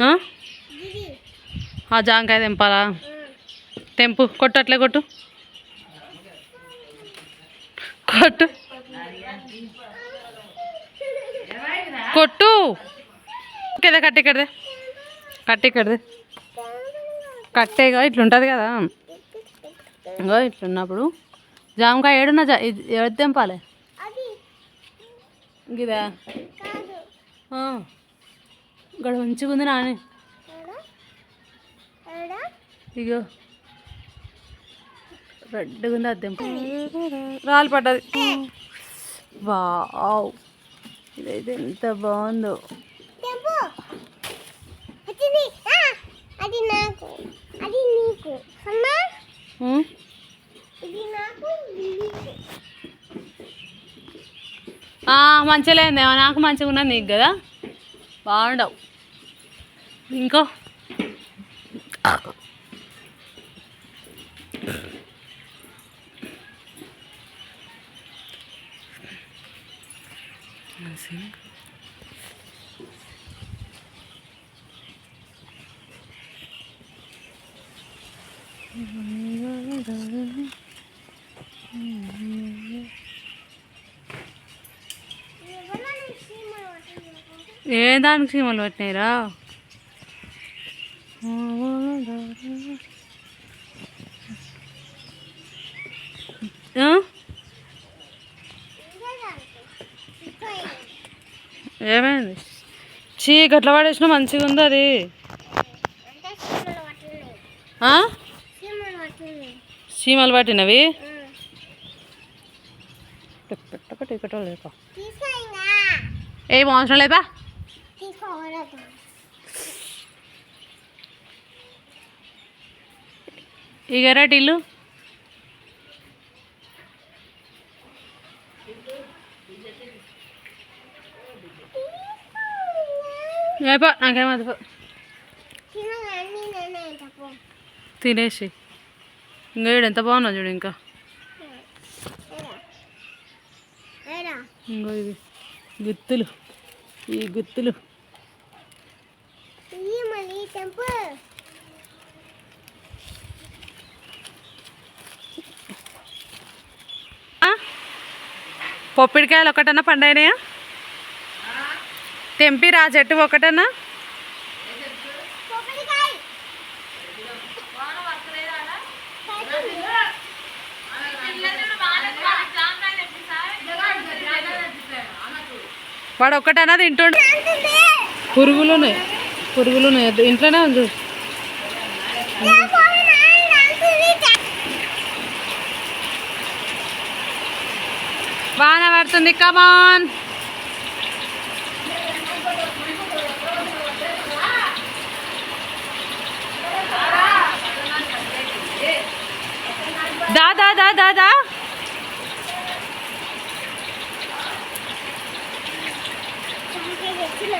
ఆ? జాంకాయ తెంపాలా? తెంపు. కొట్టు అట్లే కొట్టు. కొట్టు. కొట్టు. కదా కట్టి ఇక్కడదే? కట్టి ఇక్కడదే. కట్టేగా ఇట్లుంటుంది కదా. ఇంకో ఇట్లున్నప్పుడు జామకాయ ఏడున్నా జా ఎవరు తెంపాలి? ఇదా ఇక్కడ మంచిగా ఉంది నాని. ఇగో. రెడ్గా ఉంది అద్దెం. తెంపు రాలు పడ్డది. వావ్ ఇదైతే ఎంత బాగుందో. అది నాకు అది నీకు అమ్మా ఇది నాకు మంచిగా లేదేమో నాకు మంచిగా ఉన్నది నీకు కదా. బాగుండవు. ఇంకో ఎవరన్నా సీమలు పట్టుకుంటారు? ఏ దానికి సీమలు పట్టినాయిరా ఆ? ఇక్కడే. ఏమైంది? చీ గట్ల పడేసిన మంచిగా ఉంది అది. సీమలు చీమలు పట్టినవి? ఆ. పెట్టక టికెట్ లేక ఏం అవసరం లేదా తీసుకోవద్దు ఇగరా టిల్లు ఏపో నాకేమది పో. తినగానే తినేసి. ఇంకా ఈడు ఎంత బాగున్నా చూడు ఇంకా. ఇంకో ఇది. గుత్తులు. ఈ గుత్తులు ఈ మళ్ళీ తెంపు ఆ? పొప్పిడికాయలు ఒకటన్నా పండైనాయా తెంపి రా చెట్టు ఒకటన్నా. వాడు ఒక్కటన్నా తింటుండు. పురుగులు ఉన్నాయి పురుగులు ఉన్నాయి ఇంట్లోనే ఉంది. వాన పడుతుంది కమాన్ దా దా దా దా దా తెచ్చిన